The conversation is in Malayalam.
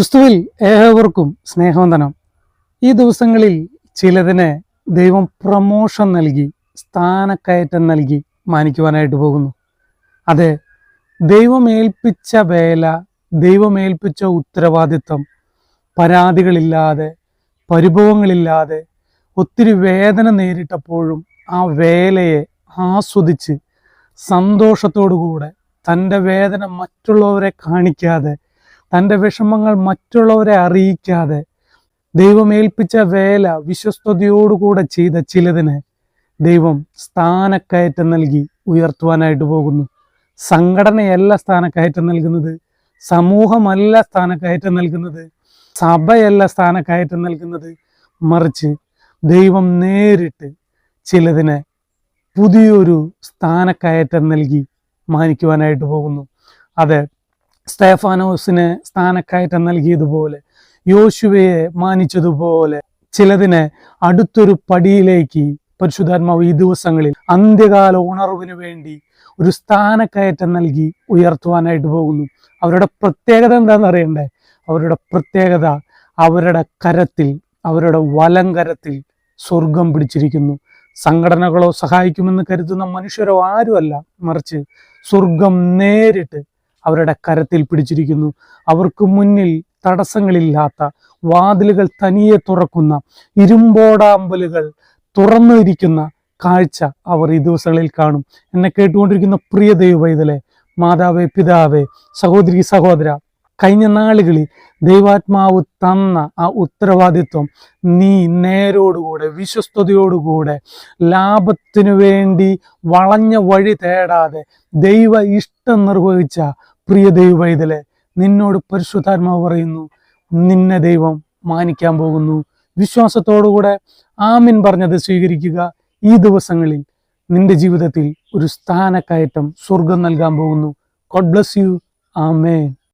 ക്രിസ്തുവിൽ ഏവർക്കും സ്നേഹവന്ദനം. ഈ ദിവസങ്ങളിൽ ചിലതിന് ദൈവം പ്രമോഷൻ നൽകി സ്ഥാനക്കയറ്റം നൽകി മാനിക്കുവാനായിട്ട് പോകുന്നു. അതെ ദൈവമേൽപ്പിച്ച വേല ദൈവമേൽപ്പിച്ച ഉത്തരവാദിത്വം പരാതികളില്ലാതെ പരിഭവങ്ങളില്ലാതെ ഒത്തിരി വേദന നേരിട്ടപ്പോഴും ആ വേലയെ ആസ്വദിച്ച് സന്തോഷത്തോടുകൂടെ തന്റെ വേദന മറ്റുള്ളവരെ കാണിക്കാതെ തന്റെ വിഷമങ്ങൾ മറ്റുള്ളവരെ അറിയിക്കാതെ ദൈവം ഏൽപ്പിച്ച വേല വിശ്വസ്തയോടുകൂടെ ചെയ്ത ചിലതിന് ദൈവം സ്ഥാനക്കയറ്റം നൽകി ഉയർത്തുവാനായിട്ട് പോകുന്നു. സംഘടനയല്ല സ്ഥാനക്കയറ്റം നൽകുന്നത് സമൂഹമല്ല സ്ഥാനക്കയറ്റം നൽകുന്നത് സഭയല്ല സ്ഥാനക്കയറ്റം നൽകുന്നത് മറിച്ച് ദൈവം നേരിട്ട് ചിലതിനെ പുതിയൊരു സ്ഥാനക്കയറ്റം നൽകി മാനിക്കുവാനായിട്ട് പോകുന്നു. അതെ സ്തേഫാനോസിന് സ്ഥാനക്കയറ്റം നൽകിയതുപോലെ യോശുവയെ മാനിച്ചതുപോലെ ചിലതിന് അടുത്തൊരു പടിയിലേക്ക് പരിശുദ്ധാത്മാവ് ഈ ദിവസങ്ങളിൽ അന്ത്യകാല ഉണർവിന് വേണ്ടി ഒരു സ്ഥാനക്കയറ്റം നൽകി ഉയർത്തുവാനായിട്ട് പോകുന്നു. അവരുടെ പ്രത്യേകത എന്താണെന്ന് അറിയണ്ടേ? അവരുടെ പ്രത്യേകത അവരുടെ കരത്തിൽ അവരുടെ വലം കരത്തിൽ സ്വർഗം പിടിച്ചിരിക്കുന്നു. സംഘടനകളോ സഹായിക്കുമെന്ന് കരുതുന്ന മനുഷ്യരോ ആരുമല്ല. മറിച്ച് സ്വർഗം നേരിട്ട് അവരുടെ കരത്തിൽ പിടിച്ചിരിക്കുന്നു. അവർക്ക് മുന്നിൽ തടസ്സങ്ങളില്ലാത്ത വാതിലുകൾ തനിയെ തുറക്കുന്ന ഇരുമ്പോടാമ്പലുകൾ തുറന്നിരിക്കുന്ന കാഴ്ച അവർ ഈ ദിവസങ്ങളിൽ കാണും. എന്നെ കേട്ടുകൊണ്ടിരിക്കുന്ന പ്രിയ ദൈവവൈതലെ മാതാവേ പിതാവേ സഹോദരി സഹോദര കഴിഞ്ഞ നാളുകളിൽ ദൈവാത്മാവ് തന്ന ആ ഉത്തരവാദിത്വം നീ നേരോടുകൂടെ വിശ്വസ്തയോടുകൂടെ ലാഭത്തിനു വേണ്ടി വളഞ്ഞ വഴി തേടാതെ ദൈവ ഇഷ്ടം നിർവഹിച്ച പ്രിയ ദൈവവൈതലെ നിന്നോട് പരിശുദ്ധാത്മാവ് പറയുന്നു നിന്നെ ദൈവം മാനിക്കാൻ പോകുന്നു. വിശ്വാസത്തോടുകൂടെ ആമിൻ പറഞ്ഞത് സ്വീകരിക്കുക ഈ ദിവസങ്ങളിൽ. നിന്റെ ജീവിതത്തിൽ ഒരു സ്ഥാനക്കയറ്റം സ്വർഗം നൽകാൻ പോകുന്നു. God bless you amen.